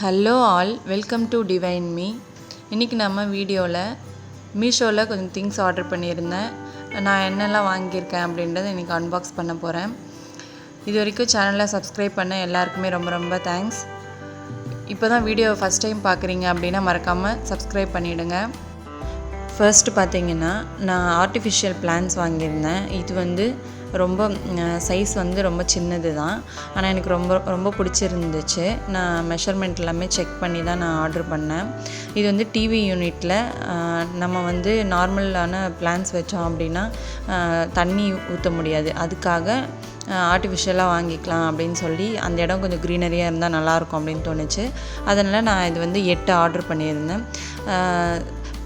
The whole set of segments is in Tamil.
Hello all welcome to divine me இன்றைக்கி நம்ம வீடியோவில் மீஷோவில் கொஞ்சம் திங்ஸ் ஆர்டர் பண்ணியிருந்தேன். நான் என்னெல்லாம் வாங்கியிருக்கேன் அப்படின்றத இன்றைக்கி அன்பாக்ஸ் பண்ண போகிறேன் இது வரைக்கும் சேனலை சப்ஸ்கிரைப் பண்ண எல்லாருக்குமே ரொம்ப ரொம்ப தேங்க்ஸ் இப்போ தான் வீடியோ ஃபஸ்ட் டைம் பார்க்குறீங்க அப்படின்னா மறக்காமல் சப்ஸ்கிரைப் பண்ணிவிடுங்க ஃபர்ஸ்ட் பார்த்தீங்கன்னா நான் ஆர்டிஃபிஷியல் பிளான்ஸ் வாங்கியிருந்தேன். இது வந்து ரொம்ப சைஸ் வந்து ரொம்ப சின்னது தான் ஆனால் எனக்கு ரொம்ப ரொம்ப பிடிச்சிருந்துச்சு. நான் மெஷர்மெண்ட் எல்லாமே செக் பண்ணி தான் நான் ஆர்டர் பண்ணேன். இது வந்து டிவி யூனிட்டில் நம்ம வந்து நார்மலான பிளான்ஸ் வச்சோம் அப்படின்னா தண்ணி ஊற்ற முடியாது. அதுக்காக ஆர்டிஃபிஷியலாக வாங்கிக்கலாம் அப்படின்னு சொல்லி அந்த இடம் கொஞ்சம் க்ரீனரியாக இருந்தால் நல்லாயிருக்கும் அப்படின்னு தோணுச்சு. அதனால் நான் இது வந்து எட்டு ஆர்டர் பண்ணியிருந்தேன்.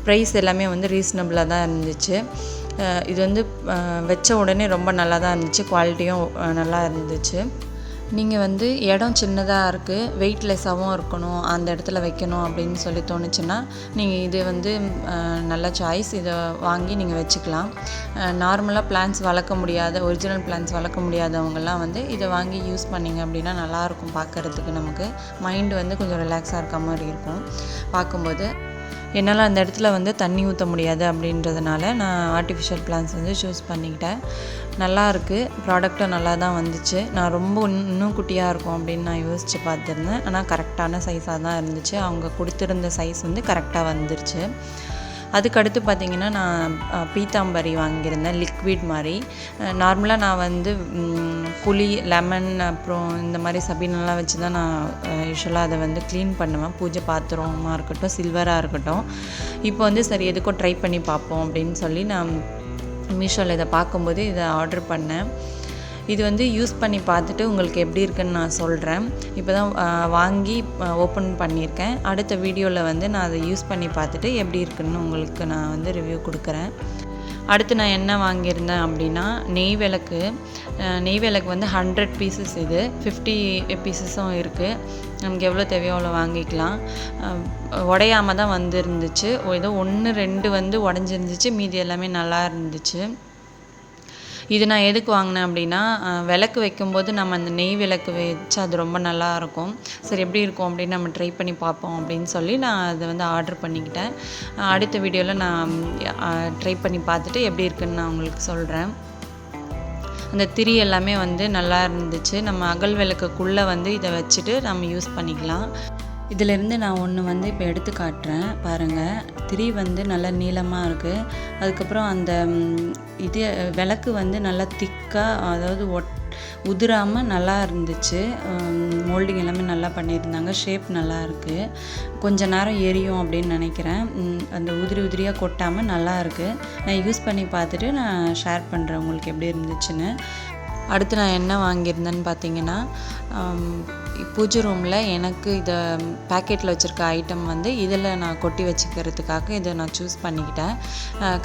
ப்ரைஸ் எல்லாமே வந்து ரீசனபிளாக தான் இருந்துச்சு. இது வந்து வச்ச உடனே ரொம்ப நல்லா தான் இருந்துச்சு குவாலிட்டியும் நல்லா இருந்துச்சு. நீங்கள் வந்து இடம் சின்னதாக இருக்குது வெயிட்லெஸ்ஸாகவும் இருக்கணும் அந்த இடத்துல வைக்கணும் அப்படின்னு சொல்லி தோணுச்சுன்னா நீங்கள் இது வந்து நல்ல சாய்ஸ் இதை வாங்கி நீங்கள் வச்சுக்கலாம். நார்மலாக பிளான்ஸ் வளர்க்க முடியாத ஒரிஜினல் பிளான்ஸ் வளர்க்க முடியாதவங்கெல்லாம் வந்து இதை வாங்கி யூஸ் பண்ணிங்க அப்படின்னா நல்லாயிருக்கும் பார்க்குறதுக்கு நமக்கு. மைண்டு வந்து கொஞ்சம் ரிலாக்ஸாக இருக்க மாதிரி இருக்கும். பார்க்கும்போது என்னால் அந்த இடத்துல வந்து தண்ணி ஊற்ற முடியாது அப்படின்றதுனால நான் ஆர்டிஃபிஷியல் பிளான்ஸ் வந்து சூஸ் பண்ணிக்கிட்டேன். நல்லா இருக்குது ப்ராடக்ட்டும் நல்லா தான் வந்துச்சு. நான் ரொம்ப இன்னும் இன்னும் குட்டியாக இருக்கும் அப்படின்னு நான் யோசித்து பார்த்துருந்தேன். ஆனால் கரெக்டான சைஸாக தான் இருந்துச்சு. அவங்க கொடுத்துருந்த சைஸ் வந்து கரெக்டாக வந்துருச்சு. அதுக்கடுத்து பார்த்திங்கன்னா நான் பீத்தாம்பரி வாங்கியிருந்தேன் லிக்விட் மாதிரி. நார்மலாக நான் வந்து புளி லெமன் அப்புறம் இந்த மாதிரி சபீனெல்லாம் வச்சு தான் நான் யூஸ்வலாக அதை வந்து க்ளீன் பண்ணுவேன். பூஜை பாத்திரமாக இருக்கட்டும் சில்வராக இருக்கட்டும். இப்போ வந்து சரி எதுக்கும் ட்ரை பண்ணி பார்ப்போம் அப்படின்னு சொல்லி நான் மீஷோவில் இதை பார்க்கும்போது இதை ஆர்டர் பண்ணேன். இது வந்து யூஸ் பண்ணி பார்த்துட்டு உங்களுக்கு எப்படி இருக்குன்னு நான் சொல்கிறேன் இப்போ தான் வாங்கி ஓப்பன் பண்ணியிருக்கேன். அடுத்த வீடியோவில் வந்து நான் அதை யூஸ் பண்ணி பார்த்துட்டு எப்படி இருக்குன்னு உங்களுக்கு நான் வந்து ரிவ்யூ கொடுக்குறேன். அடுத்து நான் என்ன வாங்கியிருந்தேன் அப்படின்னா நெய் விளக்கு. நெய் விளக்கு வந்து ஹண்ட்ரட் பீசஸ் இது. ஃபிஃப்டி பீசஸும் இருக்குது நமக்கு எவ்வளோ தேவையோ அவ்வளோ வாங்கிக்கலாம். உடையாமல் உடையாம தான் வந்துருந்துச்சு. ஏதோ ஒன்று ரெண்டு வந்து உடஞ்சிருந்துச்சு. மீதி எல்லாமே நல்லா இருந்துச்சு. இது நான் எதுக்கு வாங்கினேன் அப்படின்னா விளக்கு வைக்கும்போது நம்ம அந்த நெய் விளக்கு வச்சு அது ரொம்ப நல்லா இருக்கும். சரி எப்படி இருக்கும் அப்படின்னு நம்ம ட்ரை பண்ணி பார்ப்போம் அப்படின்னு சொல்லி நான் அதை வந்து ஆர்டர் பண்ணிக்கிட்டேன். அடுத்த வீடியோவில் நான் ட்ரை பண்ணி பார்த்துட்டு எப்படி இருக்குன்னு நான் உங்களுக்கு சொல்கிறேன் அந்த திரி எல்லாமே வந்து நல்லா இருந்துச்சு. நம்ம அகல் விளக்குக்குள்ளே வந்து இதை வச்சுட்டு நம்ம யூஸ் பண்ணிக்கலாம். இதிலேருந்து நான் ஒன்று வந்து இப்போ எடுத்து காட்டுறேன். பாருங்கள் திரி வந்து நல்லா நீளமாக இருக்குது அதுக்கப்புறம் அந்த இது விளக்கு வந்து நல்லா திக்காக அதாவது ஒட் உதிராமல் நல்லா இருந்துச்சு. மோல்டிங் எல்லாமே நல்லா பண்ணியிருந்தாங்க. ஷேப் நல்லா இருக்குது கொஞ்ச நேரம் எரியும் அப்படின்னு நினைக்கிறேன். அந்த உதிரி உதிரியாக கொட்டாமல் நல்லா இருக்குது நான் யூஸ் பண்ணி பார்த்துட்டு நான் ஷேர் பண்ணுறேன் உங்களுக்கு எப்படி இருந்துச்சுன்னு. அடுத்து நான் என்ன வாங்கியிருந்தேன்னு பார்த்தீங்கன்னா பூஜை ரூமில் எனக்கு இதை பேக்கெட்டில் வச்சுருக்க ஐட்டம் வந்து இதில் நான் கொட்டி வச்சுக்கிறதுக்காக இதை நான் சூஸ் பண்ணிக்கிட்டேன்.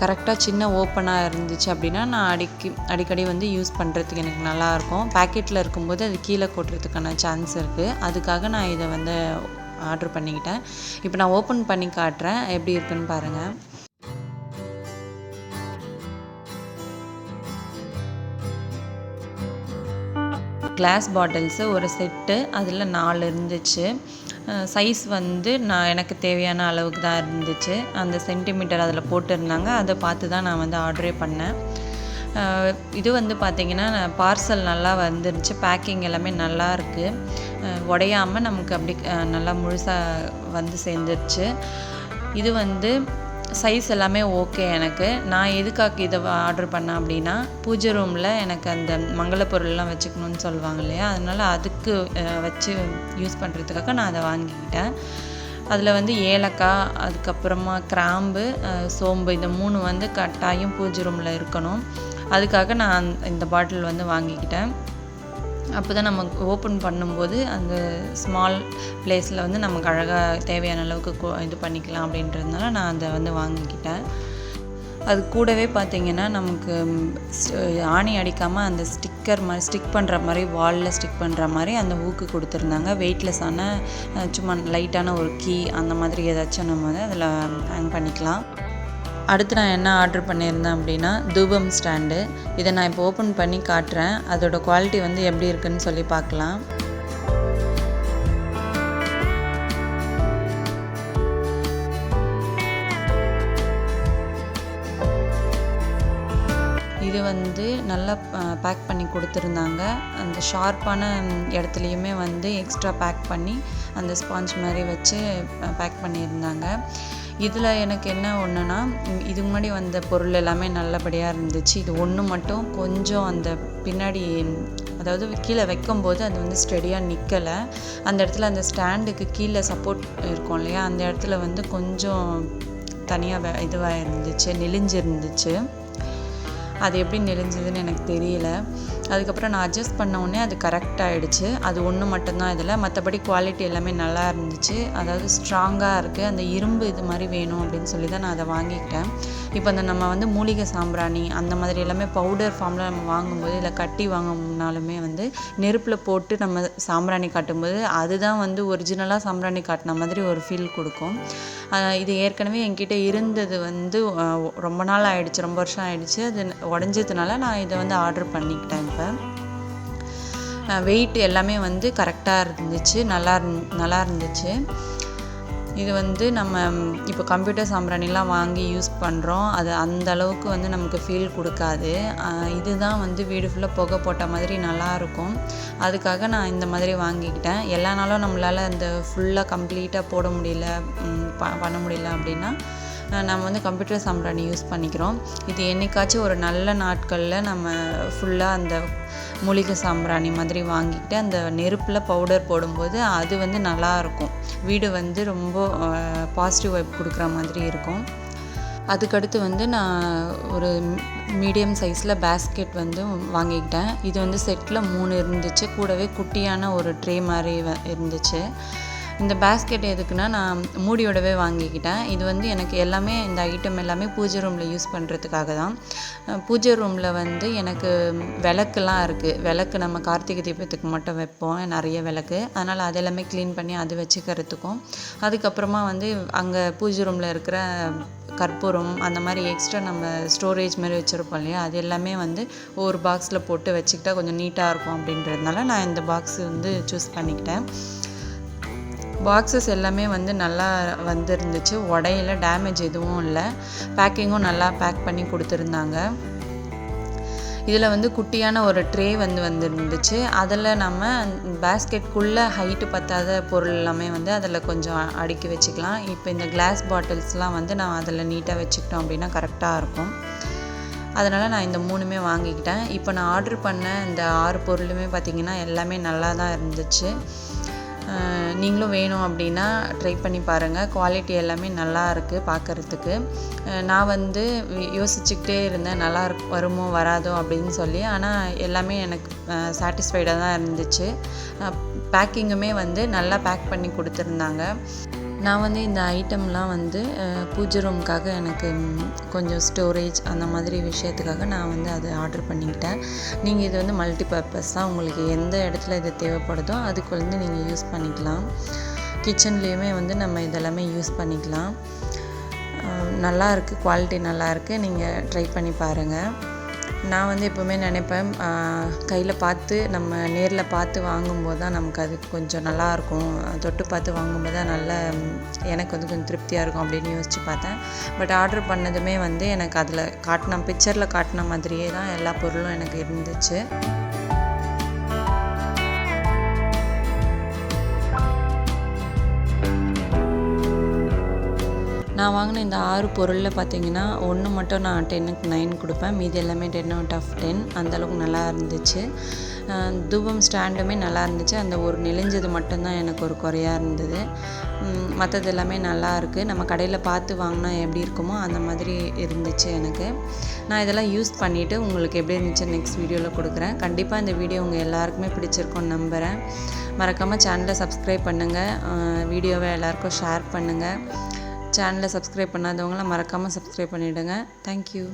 கரெக்டாக சின்ன ஓப்பனாக இருந்துச்சு அப்படின்னா நான் அடிக்கி அடிக்கடி வந்து யூஸ் பண்ணுறதுக்கு எனக்கு நல்லாயிருக்கும் பேக்கெட்டில் இருக்கும்போது அது கீழே கொட்டுறதுக்கான சான்ஸ் இருக்குது அதுக்காக நான் இதை வந்து ஆர்டர் பண்ணிக்கிட்டேன். இப்போ நான் ஓப்பன் பண்ணி காட்டுறேன். எப்படி இருக்குன்னு பாருங்கள் கிளாஸ் பாட்டில்ஸு ஒரு செட்டு அதில் நாலு இருந்துச்சு. சைஸ் வந்து நான் எனக்கு தேவையான அளவுக்கு தான் இருந்துச்சு. அந்த சென்டிமீட்டர் அதில் போட்டிருந்தாங்க. அதை பார்த்து தான் நான் வந்து ஆர்டரே பண்ணேன். இது வந்து பார்த்திங்கன்னா பார்சல் நல்லா வந்துருச்சு. பேக்கிங் எல்லாமே நல்லா இருக்குது உடையாமல் நமக்கு அப்படி நல்லா முழுசாக வந்து சேர்ந்துருச்சு. இது வந்து சைஸ் எல்லாமே ஓகே எனக்கு. நான் எதுக்காக இதை ஆர்டர் பண்ணேன் அப்படின்னா பூஜை ரூமில் எனக்கு அந்த மங்கள பொருள்லாம் வச்சுக்கணும்னு சொல்லுவாங்க இல்லையா? அதனால் அதுக்கு வச்சு யூஸ் பண்ணுறதுக்காக நான் அதை வாங்கிக்கிட்டேன். அதில் வந்து ஏலக்காய் அதுக்கப்புறமா கிராம்பு சோம்பு இந்த மூணு வந்து கட்டாயம் பூஜை ரூமில் இருக்கணும். அதுக்காக நான் இந்த பாட்டில் வந்து வாங்கிக்கிட்டேன். அப்போ தான் நம்ம ஓப்பன் பண்ணும்போது அந்த ஸ்மால் பிளேஸில் வந்து நமக்கு அழகாக தேவையான அளவுக்கு இது பண்ணிக்கலாம் அப்படின்றதுனால நான் அதை வந்து வாங்கிக்கிட்டேன். அது கூடவே பார்த்தீங்கன்னா நமக்கு ஆணி அடிக்காமல் அந்த ஸ்டிக்கர் மாதிரி ஸ்டிக் பண்ணுற மாதிரி வாலில் ஸ்டிக் பண்ணுற மாதிரி அந்த ஊக்கு கொடுத்துருந்தாங்க. வெயிட்லெஸ்ஸான சும்மா லைட்டான ஒரு கீ அந்த மாதிரி ஏதாச்சும் நம்ம வந்து அதில் ஹேங் பண்ணிக்கலாம். அடுத்து நான் என்ன ஆர்டர் பண்ணியிருந்தேன் அப்படின்னா தூபம் ஸ்டாண்டு இதை நான் இப்போ ஓப்பன் பண்ணி காட்டுறேன். அதோட குவாலிட்டி வந்து எப்படி இருக்குன்னு சொல்லி பார்க்கலாம். இது வந்து நல்லா பேக் பண்ணி கொடுத்துருந்தாங்க. அந்த ஷார்ப்பான இடத்துலையுமே வந்து எக்ஸ்ட்ரா பேக் பண்ணி அந்த ஸ்பாஞ்ச் மாதிரி வச்சு பேக் பண்ணியிருந்தாங்க. இதில் எனக்கு என்ன ஒன்றுனா இதுக்கு முன்னாடி வந்த பொருள் எல்லாமே நல்லபடியாக இருந்துச்சு. இது ஒன்று மட்டும் கொஞ்சம் அந்த பின்னாடி அதாவது கீழே வைக்கும்போது அது வந்து ஸ்டெடியாக நிற்கலை அந்த இடத்துல அந்த ஸ்டாண்டுக்கு கீழே சப்போர்ட் இருக்கும் இல்லையா? அந்த இடத்துல வந்து கொஞ்சம் தனியாக இதுவாக இருந்துச்சு நெளிஞ்சிருந்துச்சு. அது எப்படி நெளிஞ்சதுன்னு எனக்கு தெரியல. அதுக்கப்புறம் நான் அட்ஜஸ்ட் பண்ண உடனே அது கரெக்ட் ஆகிடுச்சு அது ஒன்று மட்டும்தான் இதில். மற்றபடி குவாலிட்டி எல்லாமே நல்லா இருந்துச்சு. அதாவது ஸ்ட்ராங்காக இருக்குது அந்த இரும்பு இது மாதிரி வேணும் அப்படின்னு சொல்லி தான் நான் அதை வாங்கிக்கிட்டேன். இப்போ அந்த நம்ம வந்து மூலிகை சாம்பிராணி அந்த மாதிரி எல்லாமே பவுடர் ஃபார்மில் நம்ம வாங்கும்போது இல்லை கட்டி வாங்கினாலுமே வந்து நெருப்பில் போட்டு நம்ம சாம்பிராணி காட்டும்போது அதுதான் வந்து ஒரிஜினலாக சாம்பிராணி காட்டின மாதிரி ஒரு ஃபீல் கொடுக்கும். இது ஏற்கனவே என்கிட்ட இருந்தது வந்து ரொம்ப நாள் ஆயிடுச்சு. ரொம்ப வருஷம் ஆயிடுச்சு. அது உடஞ்சதுனால நான் இதை வந்து ஆர்டர் பண்ணிக்கிட்டேன். இப்போ வெயிட் எல்லாமே வந்து கரெக்டாக இருந்துச்சு. நல்லா நல்லா இருந்துச்சு. இது வந்து நம்ம இப்போ கம்ப்யூட்டர் சாம்பிராணிலாம் வாங்கி யூஸ் பண்ணுறோம் அது அந்த அளவுக்கு வந்து நமக்கு ஃபீல் கொடுக்காது. இதுதான் வந்து வீடு ஃபுல்லாக புகை போட்ட மாதிரி நல்லாயிருக்கும் அதுக்காக நான் இந்த மாதிரி வாங்கிக்கிட்டேன். எல்லா நாளும் நம்மளால் அந்த ஃபுல்லாக கம்ப்ளீட்டாக போட முடியல ப பண்ண முடியல அப்படின்னா நம்ம வந்து கம்ப்யூட்டர் சாம்பிராணி யூஸ் பண்ணிக்கிறோம். இது என்றைக்காச்சும் ஒரு நல்ல நாட்களில் நம்ம ஃபுல்லாக அந்த மூலிகை சாம்பிராணி மாதிரி வாங்கிக்கிட்டு அந்த நெருப்பில் பவுடர் போடும்போது அது வந்து நல்லாயிருக்கும் வீடு வந்து ரொம்ப பாசிட்டிவ் வைப் கொடுக்குற மாதிரி இருக்கும். அதுக்கடுத்து வந்து நான் ஒரு மீடியம் சைஸில் பேஸ்கெட் வந்து வாங்கிக்கிட்டேன். இது வந்து செட்டில் மூணு இருந்துச்சு. கூடவே குட்டியான ஒரு ட்ரே மாதிரி இருந்துச்சு. இந்த பேஸ்கெட் எதுக்குன்னா நான் மூடியோடவே வாங்கிக்கிட்டேன். இது வந்து எனக்கு எல்லாமே இந்த ஐட்டம் எல்லாமே பூஜை ரூமில் யூஸ் பண்ணுறதுக்காக தான். பூஜை ரூமில் வந்து எனக்கு விளக்குலாம் இருக்குது விளக்கு நம்ம கார்த்திகை தீபத்துக்கு மட்டும் வைப்போம். நிறைய விளக்கு. அதனால் அது எல்லாமே க்ளீன் பண்ணி அது வச்சுக்கிறதுக்கும். அதுக்கப்புறமா வந்து அங்கே பூஜை ரூமில் இருக்கிற கற்பூரம் அந்த மாதிரி எக்ஸ்ட்ரா நம்ம ஸ்டோரேஜ் மாதிரி வச்சுருப்போம் இல்லையா? அது எல்லாமே வந்து ஒவ்வொரு பாக்ஸில் போட்டு வச்சுக்கிட்டா கொஞ்சம் நீட்டாக இருக்கும் அப்படின்றதுனால நான் இந்த பாக்ஸ் வந்து சூஸ் பண்ணிக்கிட்டேன். பாக்ஸஸ் எல்லாமே வந்து நல்லா வந்துருந்துச்சு. உடையில டேமேஜ் எதுவும் இல்லை. பேக்கிங்கும் நல்லா பேக் பண்ணி கொடுத்துருந்தாங்க. இதில் வந்து குட்டியான ஒரு ட்ரே வந்து வந்துருந்துச்சு. அதில் நம்ம பேஸ்கெட்குள்ளே ஹைட்டு பத்தாத பொருள் எல்லாமே வந்து அதில் கொஞ்சம் அடுக்கி வச்சுக்கலாம். இப்போ இந்த கிளாஸ் பாட்டில்ஸ்லாம் வந்து நான் அதில் நீட்டாக வச்சுக்கிட்டோம் அப்படின்னா கரெக்டாக இருக்கும். அதனால் நான் இந்த மூணுமே வாங்கிக்கிட்டேன். இப்போ நான் ஆர்டர் பண்ண இந்த ஆறு பொருளுமே பார்த்திங்கன்னா எல்லாமே நல்லா தான் இருந்துச்சு. நீங்களும் வேணும் அப்படின்னா ட்ரை பண்ணி பாருங்கள் குவாலிட்டி எல்லாமே நல்லா இருக்குது பார்க்குறதுக்கு நான் வந்து யோசிச்சுக்கிட்டே இருந்தேன் நல்லா வருமோ வராதோ அப்படின்னு சொல்லி. ஆனால் எல்லாமே எனக்கு சாட்டிஸ்ஃபைடாக தான் இருந்துச்சு. பேக்கிங்குமே வந்து நல்லா பேக் பண்ணி கொடுத்துருந்தாங்க. நான் வந்து இந்த ஐட்டம்லாம் வந்து பூஜை ரூமுக்காக எனக்கு கொஞ்சம் ஸ்டோரேஜ் அந்த மாதிரி விஷயத்துக்காக நான் வந்து அதை ஆர்டர் பண்ணிக்கிட்டேன். நீங்கள் இது வந்து மல்டி பர்பஸ் தான். உங்களுக்கு எந்த இடத்துல இது தேவைப்படுதோ அதுக்கு வந்து நீங்கள் யூஸ் பண்ணிக்கலாம். கிச்சன்லேயுமே வந்து நம்ம இதெல்லாமே யூஸ் பண்ணிக்கலாம். நல்லா இருக்குது குவாலிட்டி நல்லா இருக்குது நீங்கள் ட்ரை பண்ணி பாருங்கள் நான் வந்து எப்போவுமே நினைப்பேன் கையில் பார்த்து நம்ம நேரில் பார்த்து வாங்கும்போது தான் நமக்கு அது கொஞ்சம் நல்லாயிருக்கும் தொட்டு பார்த்து வாங்கும்போது தான் நல்ல எனக்கு வந்து கொஞ்சம் திருப்தியாக இருக்கும் அப்படின்னு யோசித்து பார்த்தேன். பட் ஆர்டர் பண்ணதுமே வந்து எனக்கு அதில் காட்டின பிக்சரில் காட்டின மாதிரியே தான் எல்லா பொருளும் எனக்கு இருந்துச்சு. நான் வாங்கின இந்த ஆறு பொருளில் பார்த்தீங்கன்னா ஒன்று மட்டும் நான் டென்னுக்கு நைன் கொடுப்பேன். மீதி எல்லாமே டென் அவுட் ஆஃப் டென் அந்தளவுக்கு நல்லா இருந்துச்சு. தூபம் ஸ்டாண்டுமே நல்லா இருந்துச்சு. அந்த ஒரு நெளிஞ்சது மட்டும்தான் எனக்கு ஒரு குறையாக இருந்தது. மற்றது எல்லாமே நல்லா இருக்குது நம்ம கடையில் பார்த்து வாங்கினா எப்படி இருக்குமோ அந்த மாதிரி இருந்துச்சு எனக்கு. நான் இதெல்லாம் யூஸ் பண்ணிவிட்டு உங்களுக்கு எப்படி இருந்துச்சு நெக்ஸ்ட் வீடியோவில் கொடுக்குறேன். கண்டிப்பாக இந்த வீடியோ உங்கள் எல்லாருக்குமே பிடிச்சிருக்கோன்னு நம்புகிறேன் மறக்காமல் சேனலை சப்ஸ்கிரைப் பண்ணுங்கள் வீடியோவை எல்லாருக்கும் ஷேர் பண்ணுங்கள் சேனலை சப்ஸ்கிரைப் பண்ணாதவங்களாம் மறக்காமல் சப்ஸ்கிரைப் பண்ணிவிடுங்க தேங்க்யூ